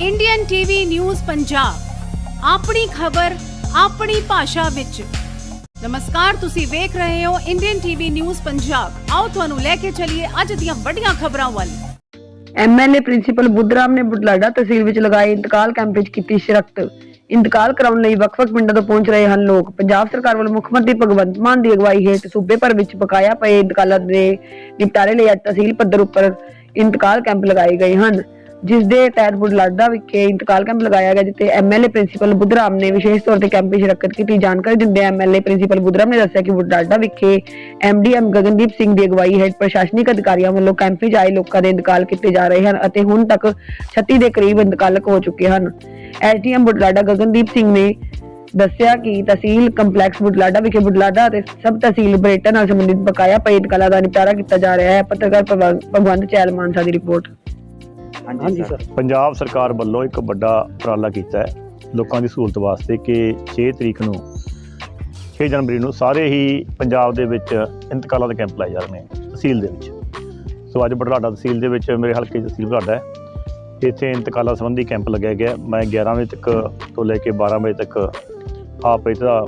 Indian TV news Punjab ਆਪਣੀ ਖਬਰ, ਆਪਣੀ ਭਾਸ਼ਾ ਵਿੱਚ। ਨਮਸਕਾਰ, ਤੁਸੀਂ ਵੇਖ ਰਹੇ ਹੋ ਇੰਡੀਅਨ ਟੀਵੀ ਨਿਊਜ਼ ਪੰਜਾਬ ਆਓ ਤੁਹਾਨੂੰ ਲੈ ਕੇ ਚੱਲੀਏ ਅੱਜ ਦੀਆਂ ਵੱਡੀਆਂ ਖਬਰਾਂ ਵੱਲ। ਐਮਐਲਏ ਪ੍ਰਿੰਸੀਪਲ ਬੁੱਧਰਾਮ ਨੇ ਬੁਢਲਾਡਾ ਤਹਿਸੀਲ ਵਿੱਚ ਲਗਾਏ ਇੰਤਕਾਲ ਕੈਂਪ ਵਿੱਚ ਕੀਤੀ ਸ਼ਿਰਕਤ। ਇੰਤਕਾਲ ਕਰਾਉਣ ਲਈ ਵੱਖ-ਵੱਖ ਪਿੰਡਾਂ ਤੋਂ ਪਹੁੰਚ ਰਹੇ ਹਨ ਲੋਕ। ਪੰਜਾਬ ਸਰਕਾਰ ਵੱਲੋਂ ਮੁੱਖ ਮੰਤਰੀ ਭਗਵੰਤ ਮਾਨ ਦੀ ਅਗਵਾਈ ਹੇਠ ਸੂਬੇ ਭਰ ਵਿੱਚ ਬਕਾਇਆ ਪਏ ਇੰਤਕਾਲਾਂ ਦੇ ਨਿਪਟਾਰੇ ਲਈ ਅੱਜ ਤਹਿਸੀਲ ਪੱਧਰ ਉੱਪਰ ਇੰਤਕਾਲ ਕੈਂਪ ਲਗਾਏ ਗਏ ਹਨ। ਜਿਸ ਦੇ ਤਹਿਤ ਬੁਢਲਾਡਾ ਵਿਖੇ ਇੰਤਕਾਲ ਕੈਂਪ ਲਗਾਇਆ ਗਿਆ, ਜਿੱਥੇ ਐਮਐਲਏ ਪ੍ਰਿੰਸੀਪਲ ਬੁੱਧਰਾਮ ਨੇ ਵਿਸ਼ੇਸ਼ ਤੌਰ ਤੇ ਕੈਂਪ ਵਿੱਚ ਸ਼ਿਰਕਤ ਕੀਤੀ। ਜਾਣਕਾਰੀ ਦਿੰਦੇ ਐਮਐਲਏ ਪ੍ਰਿੰਸੀਪਲ ਬੁੱਧਰਾਮ ਨੇ ਦੱਸਿਆ ਕਿ ਬੁਢਲਾਡਾ ਵਿਖੇ ਐਮਡੀਐਮ ਗਗਨਦੀਪ ਸਿੰਘ ਦੀ ਅਗਵਾਈ ਹੇਠ ਪ੍ਰਸ਼ਾਸਨਿਕ ਅਧਿਕਾਰੀਆਂ ਵੱਲੋਂ ਕੈਂਪ ਵਿੱਚ ਆਏ ਲੋਕਾਂ ਦੇ ਇੰਤਕਾਲ ਕੀਤੇ ਜਾ ਰਹੇ ਹਨ ਅਤੇ ਹੁਣ ਤੱਕ 36 ਦੇ ਕਰੀਬ ਇੰਤਕਾਲਕ ਹੋ ਚੁੱਕੇ ਹਨ। ਐਸਡੀਐਮ ਬੁਢਲਾਡਾ ਗਗਨਦੀਪ ਸਿੰਘ ਨੇ ਦੱਸਿਆ ਕਿ ਤਹਿਸੀਲ ਕੰਪਲੈਕਸ ਬੁਢਲਾਡਾ ਵਿਖੇ ਬੁਢਲਾਡਾ ਅਤੇ ਸਬ ਤਹਿਸੀਲ ਬਰੇਟਾ ਨਾਲ ਸੰਬੰਧਿਤ ਬਕਾਇਆ ਪਏ ਇੰਤਕਾਲਾਂ ਦਾ ਨਿਪਟਾਰਾ ਕੀਤਾ ਜਾ ਰਿਹਾ ਹੈ। ਪੱਤਰਕਾਰ ਭਗਵੰਤ ਚੈਲ ਮਾਨਸਾ ਦੀ ਰਿਪੋਰਟ। ਹਾਂਜੀ ਸਰ। ਪੰਜਾਬ ਸਰਕਾਰ ਵੱਲੋਂ ਇੱਕ ਵੱਡਾ ਉਪਰਾਲਾ ਕੀਤਾ ਹੈ ਲੋਕਾਂ ਦੀ ਸਹੂਲਤ ਵਾਸਤੇ ਕਿ 6 ਤਰੀਕ ਨੂੰ 6 ਜਨਵਰੀ ਨੂੰ ਸਾਰੇ ਹੀ ਪੰਜਾਬ ਦੇ ਵਿੱਚ ਇੰਤਕਾਲਾਂ ਦੇ ਕੈਂਪ ਲਾਏ ਜਾ ਰਹੇ ਨੇ ਤਹਿਸੀਲ ਦੇ ਵਿੱਚ। ਸੋ ਅੱਜ ਬਟਲਾਡਾ ਤਹਿਸੀਲ ਦੇ ਵਿੱਚ ਮੇਰੇ ਹਲਕੇ ਤਹਿਸੀਲ ਬਟਲਾਡਾ ਹੈ। ਇੱਥੇ ਇੰਤਕਾਲਾਂ ਸੰਬੰਧੀ ਕੈਂਪ ਲੱਗਿਆ ਗਿਆ। ਮੈਂ 11 ਵਜੇ ਤੱਕ ਤੋਂ ਲੈ ਕੇ 12 ਵਜੇ ਤੱਕ ਆਪ ਇਹਦਾ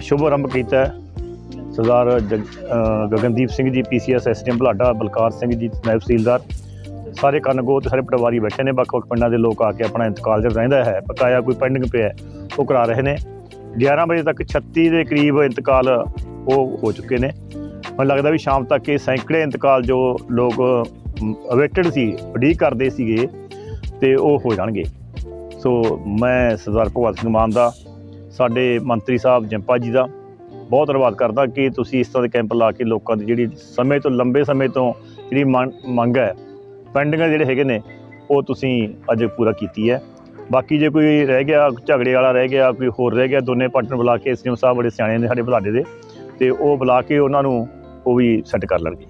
ਸ਼ੁਭ ਆਰੰਭ ਕੀਤਾ ਸਰਦਾਰ ਗਗਨਦੀਪ ਸਿੰਘ ਜੀ ਪੀਸੀਐਸ ਐਸਡੀਐਮ ਬਲਾਡਾ ਬਲਕਾਰ ਸਿੰਘ ਜੀ ਨਾਇਬ ਤਹਿਸੀਲਦਾਰ ਸਾਰੇ ਕਨਗੋ ਤੇ ਸਾਰੇ ਪਟਵਾਰੀ ਬੈਠੇ ਨੇ, ਵੱਖ-ਵੱਖ ਪਿੰਡਾਂ ਦੇ ਲੋਕ ਆ ਕੇ ਆਪਣਾ ਇੰਤਕਾਲ ਜਿਹੜਾ ਰਹਿੰਦਾ ਹੈ, ਬਕਾਇਆ ਕੋਈ ਪੈਂਡਿੰਗ ਪਿਆ ਉਹ ਕਰਾ ਰਹੇ ਨੇ। 11 ਵਜੇ ਤੱਕ 36 ਦੇ ਕਰੀਬ ਇੰਤਕਾਲ ਉਹ ਹੋ ਚੁੱਕੇ ਨੇ। ਮੈਨੂੰ ਲੱਗਦਾ ਵੀ ਸ਼ਾਮ ਤੱਕ ਇਹ ਸੈਂਕੜੇ ਇੰਤਕਾਲ ਜੋ ਲੋਕ ਅਵੇਟਡ ਸੀ ਉਡੀਕ ਕਰਦੇ ਸੀਗੇ ਤੇ ਉਹ ਹੋ ਜਾਣਗੇ। ਸੋ ਮੈਂ ਸਰਦਾਰ ਭਗਵੰਤ ਸਿੰਘ ਮਾਨ ਦਾ, ਸਾਡੇ ਮੰਤਰੀ ਸਾਹਿਬ ਜੰਪਾ ਜੀ ਦਾ ਬਹੁਤ ਧੰਨਵਾਦ ਕਰਦਾ ਕਿ ਤੁਸੀਂ ਇਸ ਤਰ੍ਹਾਂ ਦੇ ਕੈਂਪ ਲਾ ਕੇ ਲੋਕਾਂ ਦੀ ਜਿਹੜੀ ਸਮੇਂ ਤੋਂ, ਲੰਬੇ ਸਮੇਂ ਤੋਂ ਜਿਹੜੀ ਮੰਗ- ਮੰਗ ਹੈ ਪੈਂਡਿੰਗ ਜਿਹੜੇ ਹੈਗੇ ਨੇ, ਉਹ ਤੁਸੀਂ ਅੱਜ ਪੂਰਾ ਕੀਤੀ ਹੈ। ਬਾਕੀ ਜੇ ਕੋਈ ਰਹਿ ਗਿਆ, ਝਗੜੇ ਵਾਲਾ ਰਹਿ ਗਿਆ, ਕੋਈ ਹੋਰ ਰਹਿ ਗਿਆ, ਦੋਨੇ ਪਾਰਟਨਰ ਬੁਲਾ ਕੇ ਐਸਡੀਐਮ ਸਾਹਿਬ ਬੜੇ ਸਿਆਣੇ ਨੇ ਸਾਡੇ ਬੁਲਾਡੇ ਦੇ, ਤੇ ਉਹ ਬੁਲਾ ਕੇ ਉਹਨਾਂ ਨੂੰ ਉਹ ਵੀ ਸੈੱਟ ਕਰ ਲੈਣਗੇ।